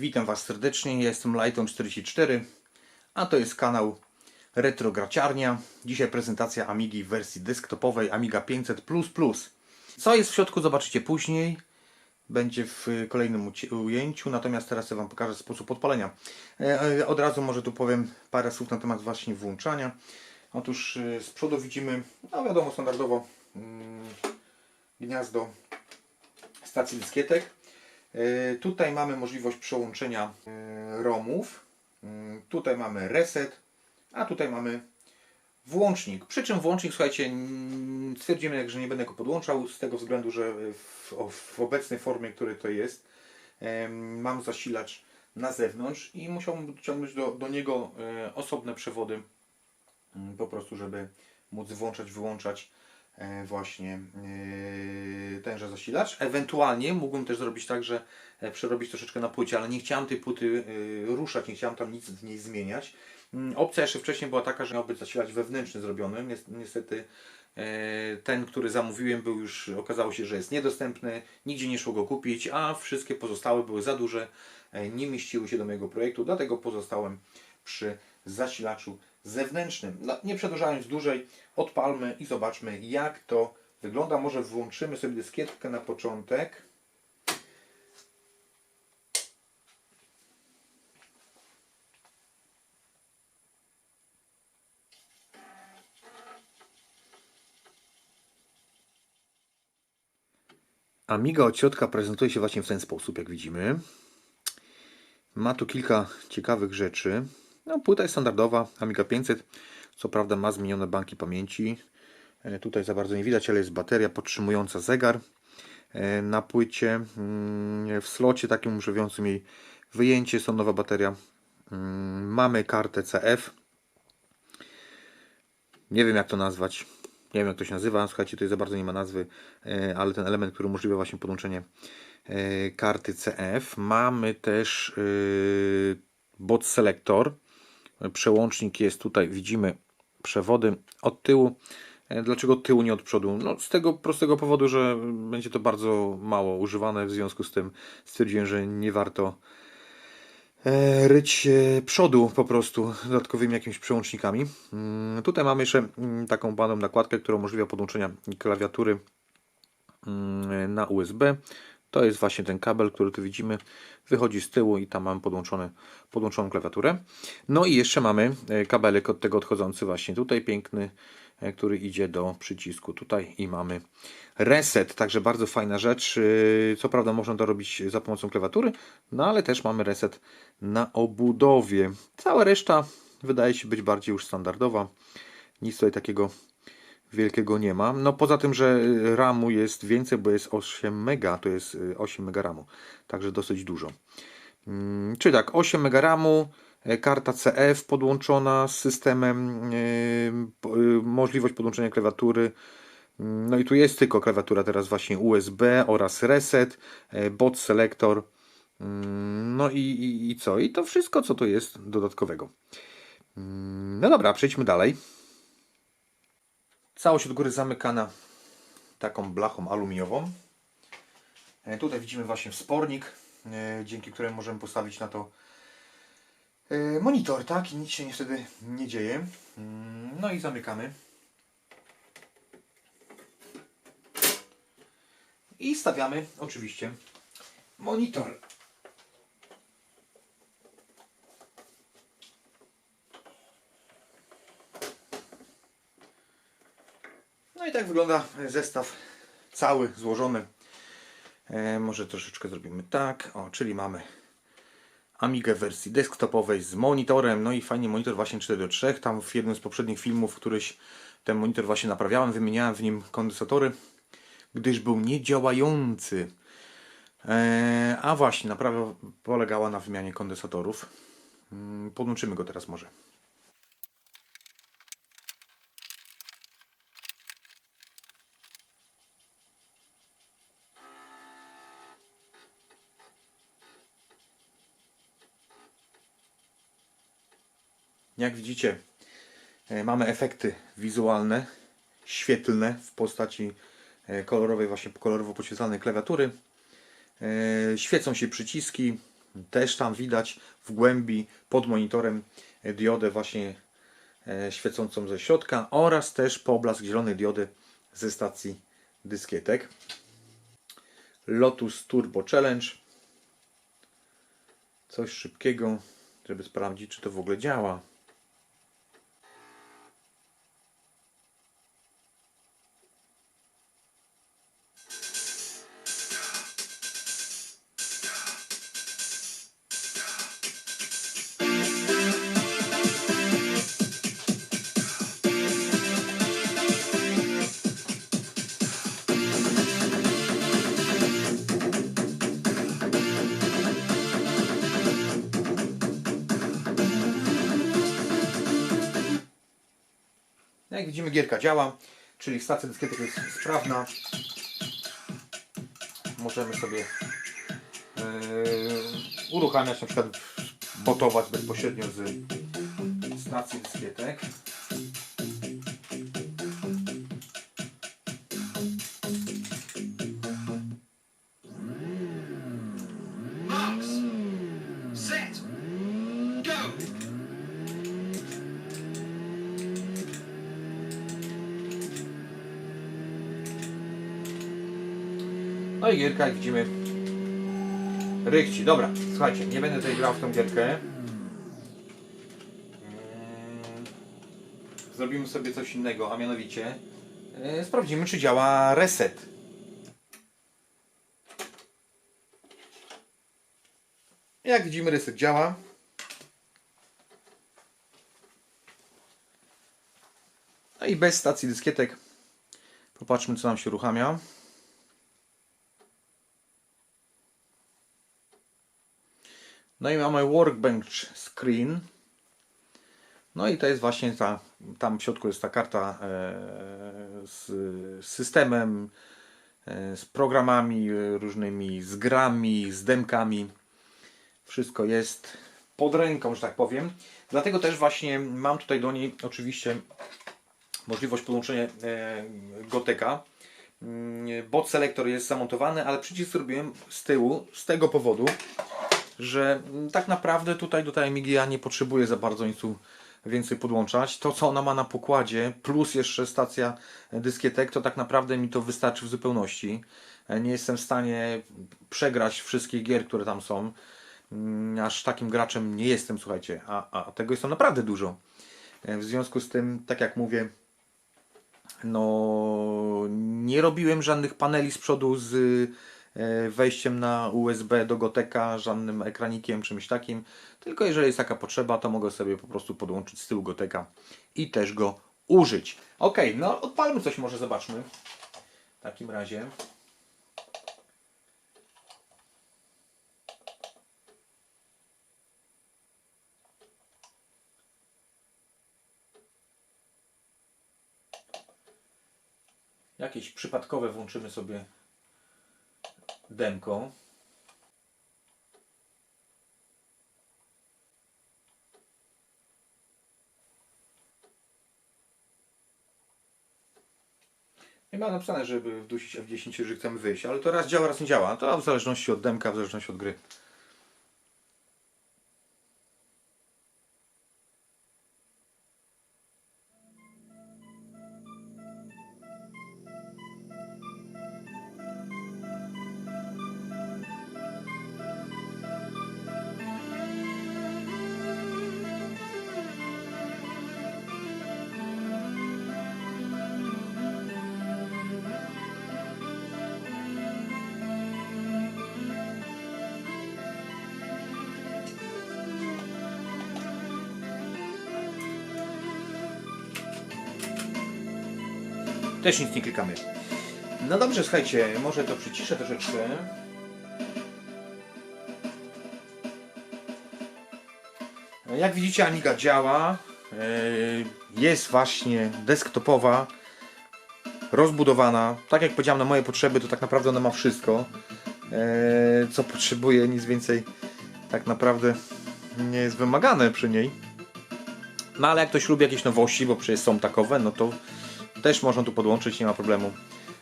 Was serdecznie, ja jestem Lighton44, a to jest kanał Retro Graciarnia. Dzisiaj prezentacja Amigi w wersji desktopowej Amiga 500++. Co jest w środku zobaczycie później, będzie w kolejnym ujęciu, natomiast teraz ja Wam pokażę sposób odpalenia. E, e, Od razu może tu powiem parę słów na temat właśnie włączania. Otóż e, z przodu widzimy, no wiadomo standardowo, mm, gniazdo stacji dyskietek. E, Tutaj mamy możliwość przełączenia e, ROMów. Mm, Tutaj mamy reset, a tutaj mamy włącznik. Przy czym włącznik, słuchajcie, stwierdzimy, że nie będę go podłączał z tego względu, że w, w obecnej formie, której to jest, mam zasilacz na zewnątrz i musiałbym ciągnąć do, do niego e, osobne przewody mm, po prostu, żeby móc włączać, wyłączać właśnie e, tenże zasilacz. Ewentualnie mógłbym też zrobić tak, że e, przerobić troszeczkę na płycie, ale nie chciałem tej płyty e, ruszać, nie chciałem tam nic w niej zmieniać. Mm, Opcja jeszcze wcześniej była taka, że miał być zasilacz wewnętrzny zrobiony. Nies- Niestety e, ten, który zamówiłem, był już, okazało się, że jest niedostępny, nigdzie nie szło go kupić, a wszystkie pozostałe były za duże, e, nie mieściły się do mojego projektu, dlatego pozostałem przy zasilaczu zewnętrznym. No, nie przedłużając dłużej, odpalmy i zobaczmy jak to wygląda. Może włączymy sobie dyskietkę na początek. Amiga od środka prezentuje się właśnie w ten sposób, jak widzimy. Ma tu kilka ciekawych rzeczy. No, płyta jest standardowa, Amiga 500. Co prawda ma zmienione banki pamięci. E, Tutaj za bardzo nie widać, ale jest bateria podtrzymująca zegar e, na płycie. Mm, W slocie takim umożliwiającym jej wyjęcie to nowa bateria. Mm, Mamy kartę CF. Nie wiem jak to nazwać. Nie wiem jak to się nazywa. Słuchajcie, tutaj za bardzo nie ma nazwy, e, ale ten element, który umożliwia właśnie podłączenie karty CF. Mamy też bot selector. Przełącznik jest tutaj, widzimy przewody od tyłu. E, Dlaczego tyłu, nie od przodu? No, z tego prostego powodu, że będzie to bardzo mało używane, w związku z tym stwierdziłem, że nie warto e, ryć e, przodu po prostu dodatkowymi jakimiś przełącznikami. Mm, Tutaj mamy jeszcze mm, taką baną nakładkę, która umożliwia podłączenia klawiatury mm, na USB. To jest właśnie ten kabel, który tu widzimy. Wychodzi z tyłu i tam mamy podłączone, podłączoną klawiaturę. No i jeszcze mamy e, kabelek od tego odchodzący właśnie tutaj piękny, e, który idzie do przycisku tutaj i mamy reset, także bardzo fajna rzecz. E, Co prawda można to robić za pomocą klawiatury, no ale też mamy reset na obudowie. Cała reszta wydaje się być bardziej już standardowa. Nic tutaj takiego wielkiego nie ma. No poza tym, że RAMu jest więcej, bo jest 8 mega, to jest y, 8 mega RAMu, także dosyć dużo. Mm, Czyli tak, 8 mega RAMu, e, karta CF podłączona z systemem, y, y, możliwość podłączenia klawiatury. Mm, No i tu jest tylko klawiatura teraz właśnie USB oraz reset, e, bot selector. Mm, No i, i, i co? I to wszystko, co to jest dodatkowego. No dobra, przejdźmy dalej. Całość od góry zamykana taką blachą aluminiową. E, Tutaj widzimy właśnie wspornik, e, dzięki któremu możemy postawić na to e, monitor, tak? I nic się niestety nie dzieje. Mm, No i zamykamy. I stawiamy oczywiście monitor. No i tak wygląda zestaw cały, złożony. E, może troszeczkę zrobimy tak. O, czyli mamy Amigę wersji desktopowej z monitorem. No i fajnie monitor właśnie 4 do 3. Tam w jednym z poprzednich filmów któryś ten monitor właśnie naprawiałem, wymieniałem w nim kondensatory, gdyż był niedziałający. E, a właśnie, naprawa polegała na wymianie kondensatorów. Mm, Podłączymy go teraz może. Jak widzicie, e, mamy efekty wizualne, świetlne w postaci e, kolorowej, właśnie kolorowo podświetlanej klawiatury. E, Świecą się przyciski, Też tam widać w głębi pod monitorem diodę właśnie świecącą ze środka oraz też poblask zielonej diody ze stacji dyskietek. Lotus Turbo Challenge. Coś szybkiego, żeby sprawdzić, czy to w ogóle działa. No Jak widzimy gierka działa, czyli stacja dyskietek jest sprawna. Możemy sobie yy, uruchamiać, na przykład botować bezpośrednio z stacji dyskietek. No i gierka, jak widzimy, rykci. Dobra, słuchajcie, nie będę tutaj grał w tą gierkę. Mm, Zrobimy sobie coś innego, a mianowicie yy, sprawdzimy, czy działa reset. Jak widzimy, reset działa. No i bez stacji dyskietek. Popatrzmy, co nam się uruchamia. No i mamy workbench screen. No i to jest właśnie ta, tam w środku jest ta karta e, z, systemem, e, z programami e, różnymi, z grami, z demkami. Wszystko jest pod ręką, że tak powiem. Dlatego też właśnie mam tutaj do niej oczywiście możliwość podłączenia Goteka. Mm, Bot selektor jest zamontowany, ale przycisk zrobiłem z tyłu z tego powodu, że tak naprawdę tutaj do tej Amigi ja nie potrzebuję za bardzo nic tu więcej podłączać. To co ona ma na pokładzie, plus jeszcze stacja dyskietek, to tak naprawdę mi to wystarczy w zupełności. Nie jestem w stanie przegrać wszystkich gier, które tam są. Mm, Aż takim graczem nie jestem, słuchajcie, a, a tego jest tam naprawdę dużo. E, W związku z tym, tak jak mówię, no nie robiłem żadnych paneli z przodu z wejściem na USB do Goteka, żadnym ekranikiem, czymś takim. Tylko jeżeli jest taka potrzeba, to mogę sobie po prostu podłączyć z tyłu Goteka i też go użyć. Ok, no odpalmy coś może, zobaczmy. W takim razie. Jakieś przypadkowe włączymy sobie demko. Nie ma napisane, żeby wdusić F10, że chcemy wyjść, ale to raz działa, raz nie działa. To w zależności od demka, w zależności od gry. Też nic nie klikamy. No dobrze, słuchajcie, może to przyciszę troszeczkę. Jak widzicie, Amiga działa. E, Jest właśnie desktopowa, rozbudowana. Tak jak powiedziałem, na moje potrzeby, to tak naprawdę ona ma wszystko, e, co potrzebuje, nic więcej tak naprawdę nie jest wymagane przy niej. No ale jak ktoś lubi jakieś nowości, bo przecież są takowe, no to też można tu podłączyć, nie ma problemu.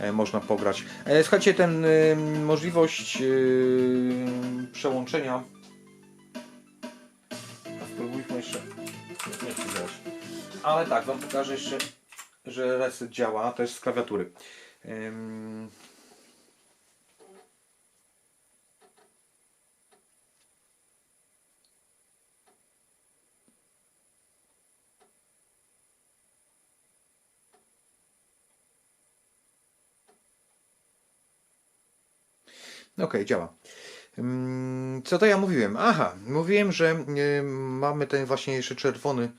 E, można pograć. E, słuchajcie, ten y, możliwość y, przełączenia. Spróbujmy jeszcze. Nie chcę. Ale tak, Wam pokażę jeszcze, że reset działa też z klawiatury. Okej, działa. Ym, Co to ja mówiłem? Aha, mówiłem, że y, mamy ten właśnie jeszcze czerwony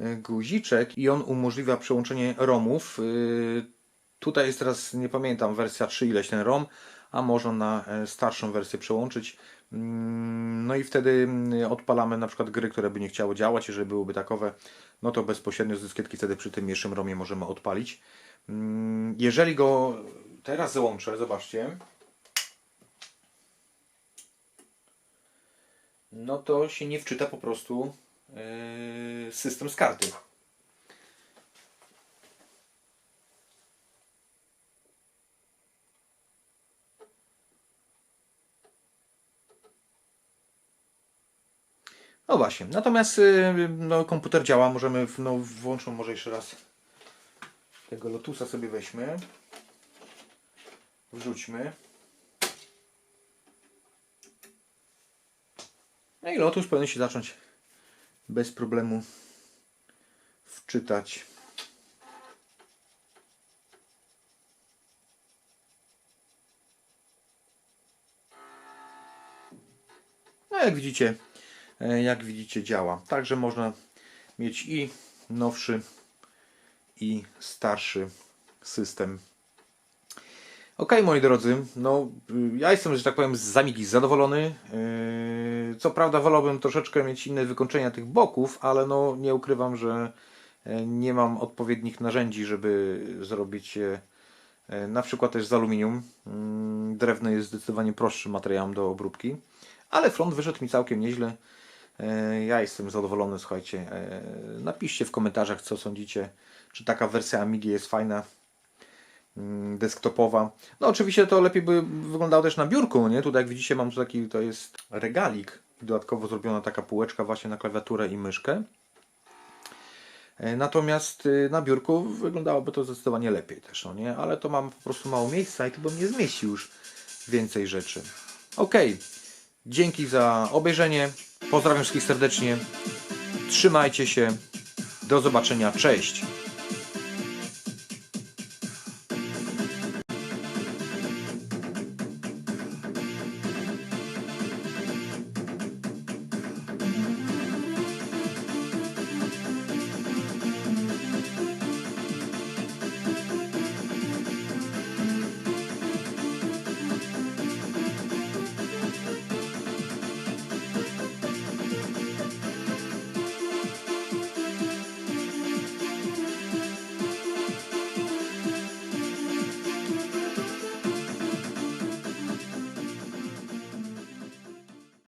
y, guziczek i on umożliwia przełączenie ROMów. Y, Tutaj jest teraz, nie pamiętam, wersja 3 ileś ten ROM, a można na e, starszą wersję przełączyć. Ym, No i wtedy odpalamy na przykład gry, które by nie chciały działać, jeżeli byłyby takowe, no to bezpośrednio z dyskietki wtedy przy tym mniejszym ROMie możemy odpalić. Ym, Jeżeli go teraz załączę, zobaczcie, no to się nie wczyta po prostu yy, system z karty. No właśnie, natomiast yy, no, komputer działa, możemy, no, włączę może jeszcze raz tego Lotusa sobie weźmy, wrzućmy. No i Lotus powinien się zacząć bez problemu wczytać. No jak widzicie, e, jak widzicie działa. Także można mieć i nowszy i starszy system Okej, moi drodzy, no y, ja jestem, że tak powiem, z Amigi zadowolony. Yy, Co prawda wolałbym troszeczkę mieć inne wykończenia tych boków, ale no nie ukrywam, że e, nie mam odpowiednich narzędzi, żeby zrobić je e, na przykład też z aluminium. Mm, Drewno jest zdecydowanie prostszym materiałem do obróbki, ale front wyszedł mi całkiem nieźle. E, Ja jestem zadowolony, słuchajcie. Napiszcie w komentarzach, co sądzicie, czy taka wersja Amigi jest fajna mm, desktopowa. No oczywiście to lepiej by wyglądało też na biurku, nie? Tutaj jak widzicie mam tu taki, to jest regalik. Dodatkowo zrobiona taka półeczka właśnie na klawiaturę i myszkę. E, Natomiast y, na biurku wyglądałoby to zdecydowanie lepiej też, no nie? Ale to mam po prostu mało miejsca i tu bym nie zmieścił już więcej rzeczy. Ok, dzięki za obejrzenie. Pozdrawiam wszystkich serdecznie. Trzymajcie się. Do zobaczenia. Cześć.